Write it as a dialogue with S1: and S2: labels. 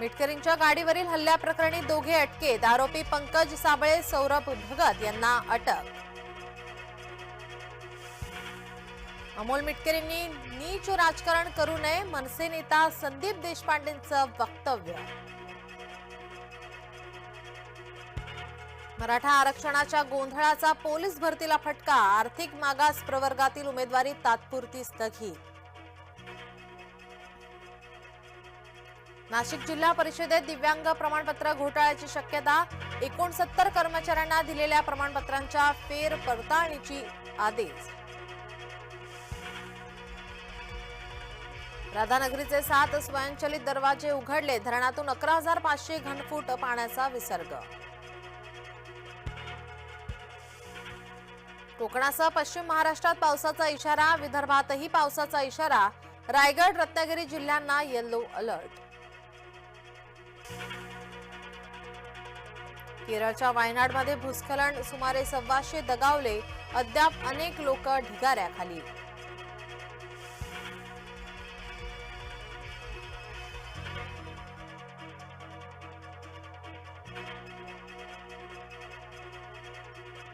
S1: मिटकरींच्या गाडीवरील हल्ल्याप्रकरणी दोघे अटकेत. आरोपी पंकज साबळे सौरभ भगत यांना अटक. अमोल मिटकरींनी नीच राजकारण करू नये मनसे नेता संदीप देशपांडेंचं वक्तव्य. मराठा आरक्षणाच्या गोंधळाचा पोलीस भरतीला फटका. आर्थिक मागास प्रवर्गातील उमेदवारी तात्पुरती स्थगित. नाशिक जिल्हा परिषदेत दिव्यांग प्रमाणपत्र घोटाळ्याची शक्यता एकोणसत्तर कर्मचाऱ्यांना दिलेल्या प्रमाणपत्रांच्या फेर पडताळणीची आदेश. राधानगरीचे सात स्वयंचलित दरवाजे उघडले धरणातून अकरा हजार पाचशे घनफूट पाण्याचा विसर्ग. कोकणासह पश्चिम महाराष्ट्रात पावसाचा इशारा विदर्भातही पावसाचा इशारा. रायगड रत्नागिरी जिल्ह्यांना येलो अलर्ट केरळच्या वायनाडमध्ये भूस्खलन सुमारे सव्वाशे दगावले. अद्याप अनेक लोक ढिगाऱ्याखाली.